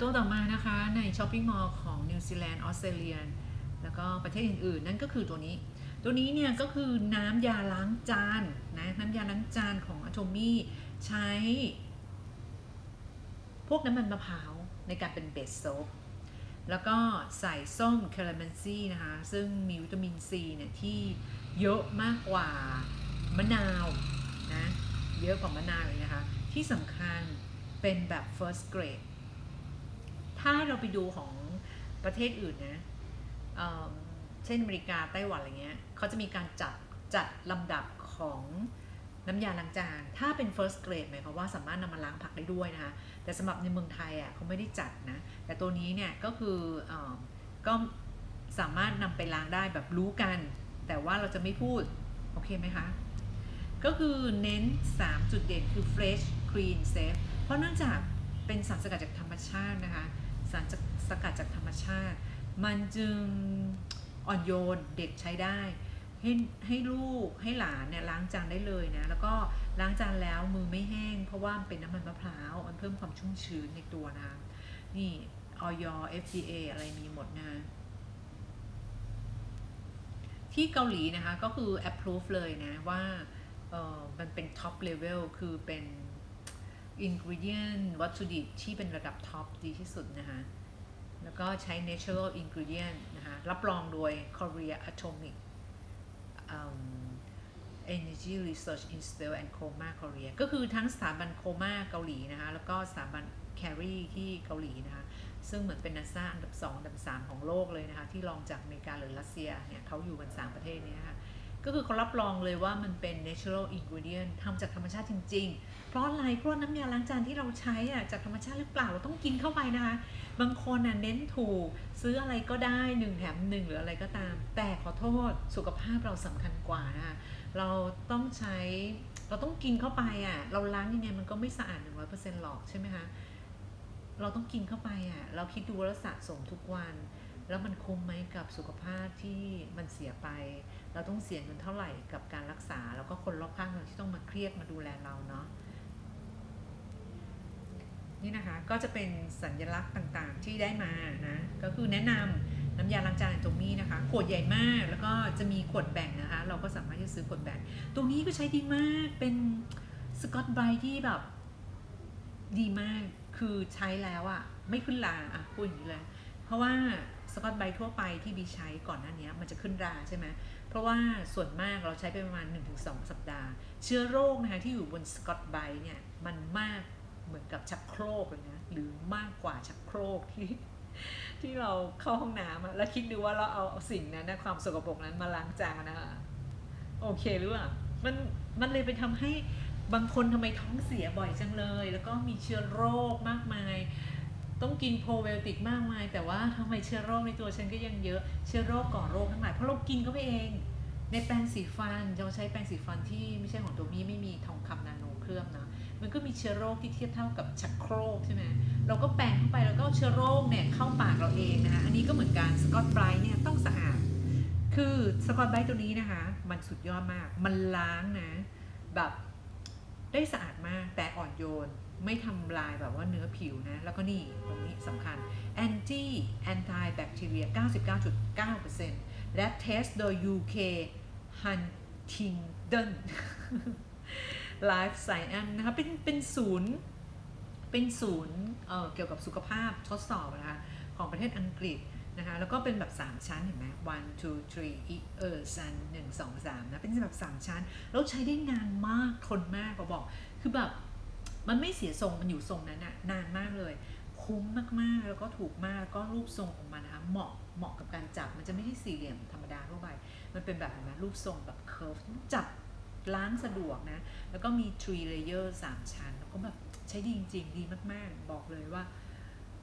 ตัวต่อมานะคะในช้อปปิ้งมอลล์ของนิวซีแลนด์ออสเตรเลียแล้วก็ประเทศอื่นๆ นั่นก็คือตัวนี้ ตัวนี้เนี่ยก็คือน้ำยาล้างจานนะน้ำยาล้างจานของ a t o m y ใช้ พวกน้ำมันมะพร้าวในการเป็นเบสโซปแล้วก็ใส่ส้มคาราเมนซีนะคะ ซึ่งมีวิตามินซีเนี่ยที่เยอะมากกว่ามะนาวนะ เยอะกว่ามะนาวเลยนะคะ ที่สำคัญเป็นแบบ first grade ถ้าเราไปดูของประเทศอื่นนะเเช่นอเมริกาไต้หวันอะไรเงี้ยเขาจะมีการจัดจัดลำดับของน้ำยาล้างจาน ถ้าเป็น first grade หมายความว่าสามารถนำมาล้างผักได้ด้วยนะคะ แต่สำหรับในเมืองไทยอะเขาไม่ได้จัดนะ แต่ตัวนี้เนี่ยก็คือเออก็สามารถนำไปล้างได้แบบรู้กัน แต่ว่าเราจะไม่พูด โอเคไหมคะ ก็คือเน้น 3 จุดเด่นคือ fresh clean safe เพราะเนื่องจากเป็นสารสกัดจากธรรมชาตินะคะ สารสกัดจากธรรมชาติ มันจึงอ่อนโยนเด็กใช้ได้ ให้ให้ลูกให้หลานเนี่ยล้างจานได้เลยนะ แล้วก็ล้างจานแล้วมือไม่แห้ง เพราะว่ามันเป็นน้ำมันมะพร้าว มันเพิ่มความชุ่มชื้นในตัวนะคะนี่ออย FDA อะไรมีหมดนะที่เกาหลีนะคะก็คือ approve เลยนะว่าเออมันเป็น top level คือเป็น ingredient วัตถุดิบที่เป็นระดับ top ดีที่สุดนะคะ แล้วก็ใช้ natural ingredient นะคะ รับรองโดย Korea Atomic um, Energy Research Institute and Coma Korea ก็คือทั้งสถาบันโคมาเกาหลีนะคะ แล้วก็สถาบัน Carry ที่เกาหลีนะคะ ซึ่งเหมือนเป็นนาซาอันดับ 2 อันดับ 3 ของโลกเลยนะคะ ที่รองจากอเมริกาหรือรัสเซียเนี่ยเขาอยู่กัน 3 ประเทศเนี้นะคะ ก็คือเขารับรองเลยว่ามันเป็น natural ingredient ทำจากธรรมชาติจริง ๆ เพราะอะไรเพราะน้ำยาล้างจานที่เราใช้อะจากธรรมชาติหรือเปล่าเราต้องกินเข้าไปนะคะ บางคนน่ะเน้นถูกซื้ออะไรก็ได้หนึ่งแถมหนึ่งหรืออะไรก็ตาม แต่ขอโทษสุขภาพเราสำคัญกว่านะคะเราต้องใช้เราต้องกินเข้าไปอะเราล้างยังไงมันก็ไม่สะอาดหนึ่งร้อยเปอร์เซ็นต์หรอกใช่ไหมคะเราต้องกินเข้าไปอะเราคิดดูแล้วสะสมทุกวัน แล้วมันคุ้มไหมกับสุขภาพที่มัน สียไป เราต้องเสียเงินเท่าไหร่กับการรักษา แล้วก็คนรอบข้างเราที่ต้องมาเครียดมาดูแลเราเนาะนี่นะคะก็จะเป็นสัญลักษณ์ต่างๆที่ได้มานะก็คือแนะนำน้ำยาล้างจานตรงนี้นะคะขวดใหญ่มากแล้วก็จะมีขวดแบ่งนะคะ เราก็สามารถที่จะซื้อขวดแบ่ง ตรงนี้ก็ใช้ดีมากเป็นสกอตไบรท์ที่แบบดีมากคือใช้แล้วอะไม่ขึ้นราอะพูดอย่างนี้เลย เพราะว่า สกอตไบรท์ทั่วไปที่บีใช้ก่อนหน้านี้มันจะขึ้นราใช่ไหมเพราะว่าส่วนมากเราใช้ไปประมาณ 1-2 สัปดาห์ เชื้อโรคนะคะที่อยู่บนสกอตไบรท์เนี่ยมันมากเหมือนกับชักโครกเลยนะหรือมากกว่าชักโครกที่ที่เราเข้าห้องน้ำแล้วคิดดูว่าเราเอาสิ่งนั้นนะความสกปรกนั้นมาล้างจานนะโอเคหรือเปล่ามันมันเลยไปทำให้บางคนทำไมท้องเสียบ่อยจังเลย แล้วก็มีเชื้อโรคมากมาย ต้องกินโปรไบโอติกมากมาย แต่ว่าทำไมเชื้อโรคในตัวฉันก็ยังเยอะเชื้อโรคก่อโรคทั้งหลายเพราะเรากินเข้าไปเอง ในแปรงสีฟันเราใช้แปรงสีฟันที่ไม่ใช่ของตัวมีไม่มีทองคำนาโนเคลือบนะมันก็มีเชื้อโรคที่เทียบเท่ากับชักโครกใช่ไหมเราก็แปรงเข้าไปแล้วก็เอาเชื้อโรคเนี่ยเข้าปากเราเองนะคะอันนี้ก็เหมือนกันสกอตไบรท์เนี่ยต้องสะอาด คือสกอตไบรท์ตัวนี้นะคะ มันสุดยอดมากมันล้างนะแบบได้สะอาดมากแต่อ่อนโยน ไม่ทำลายแบบว่าเนื้อผิวนะ แล้วก็นี่ตรงนี้สำคัญ anti anti bacteria 99.9%และเทสโดย UK Huntingdon Life Science นะคะเป็นเป็นศูนย์เป็นศูนย์เอ่อเกี่ยวกับสุขภาพทดสอบนะคะของประเทศอังกฤษนะคะแล้วก็เป็นแบบ 3 ชั้นเห็นไหม one two three เออซันหนึ่งสองสามนะ เป็นแบบ 3 ชั้น แล้วใช้ได้นานมากทนมากก็บอก คือแบบ มันไม่เสียทรงมันอยู่ทรงนั้นอะนานมากเลย คุ้มมากๆแล้วก็ถูกมากแล้วก็รูปทรงของมันนะคะเหมาะเหมาะกับการจับมันจะไม่ใช่สี่เหลี่ยมธรรมดาทั่วไปมันเป็นแบบเห็นไหมรูปทรงแบบเคิร์ฟจับล้างสะดวกนะ แล้วก็มี three layer 3ชั้น แล้วก็แบบใช้ดีจริงๆ ดีมากๆ บอกเลยว่า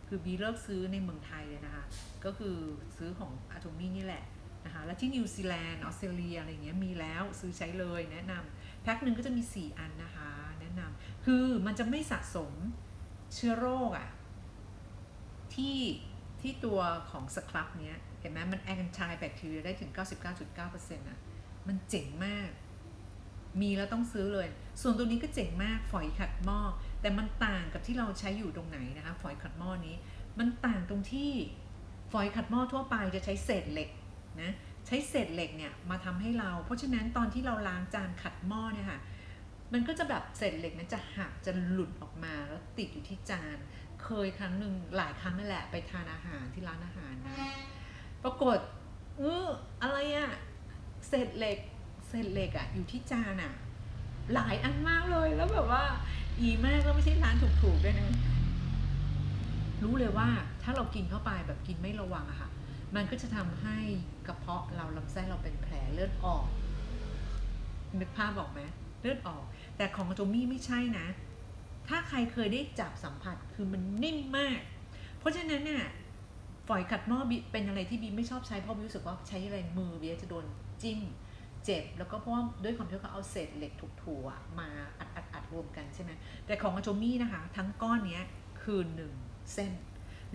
คือบีเลิกซื้อในเมืองไทยเลยนะคะ ก็คือซื้อของอะโ m มี่นี่แหละนะคะ แล้วที่นิวซีแลนด์ ออสเตรเลียอะไรเงี้ยมีแล้วซื้อใช้เลยแนะนำแพ็คหนึ่งก็จะมี 4 อันนะคะ แนะนำคือมันจะไม่สะสมเชื้อโรคอะที่ที่ตัวของสครับเนี้ยเห็นไหมมันแอนตี้แบคทีเรียได้ถึง 99.9%อะมันเจ๋งมาก มีแล้วต้องซื้อเลย ส่วนตัวนี้ก็เจ๋งมากฝอยขัดหม้อแต่มันต่างกับที่เราใช้อยู่ตรงไหนนะคะฝอยขัดหม้อนี้ มันต่างตรงที่ฝอยขัดหม้อทั่วไปจะใช้เศษเหล็กนะใช้เศษเหล็กเนี่ยมาทำให้เรา เพราะฉะนั้นตอนที่เราล้างจานขัดหม้อเนี่ยค่ะ มันก็จะแบบเศษเหล็กนั้นจะหักจะหลุดออกมาแล้วติดอยู่ที่จาน เคยครั้งหนึ่งหลายครั้งนั่นแหละไปทานอาหารที่ร้านอาหารนะปรากฏเอออะไรอะเศษเหล็กเศษเหล็กอะอยู่ที่จานอะหลายอันมากเลยแล้วแบบว่า อีแมากแล้วไม่ใช่ร้านถูกๆด้วยนะรู้เลยว่าถ้าเรากินเข้าไปแบบกินไม่ระวังอะค่ะ มันก็จะทำให้กระเพาะเราลำไส้เราเป็นแผลเลือดออกนึกภาพออกไหม เลือดออก แต่ของโจมี่ไม่ใช่นะ ถ้าใครเคยได้จับสัมผัสคือมันนิ่มมาก เพราะฉะนั้นเนี่ยฝอยขัดหม้อบิเป็นอะไรที่บีไม่ชอบใช้เพราะบีรู้สึกว่าใช้อะไรมือบีจะโดนจิ้มเจ็บ แล้วก็เพราะว่าด้วยความที่เขาเอาเศษเหล็กถูกถั่วมาอัดอัดอัดรวมกันใช่ไหมแต่ของโจมี่นะคะ ทั้งก้อนเนี้ยคือหนึ่งเส้น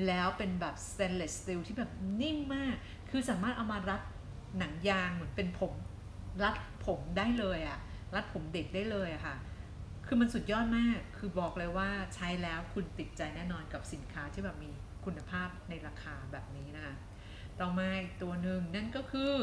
แล้วเป็นแบบ stainless steel ที่แบบนิ่มมาก คือสามารถเอามารัดหนังยางเหมือนเป็นผม รัดผมได้เลยอะ รัดผมเด็กได้เลยอะค่ะ คือมันสุดยอดมาก คือบอกเลยว่าใช้แล้วคุณติดใจแน่นอนกับสินค้าที่แบบมีคุณภาพในราคาแบบนี้นะคะ ต่อมาอีกตัวหนึ่งนั่นก็คือ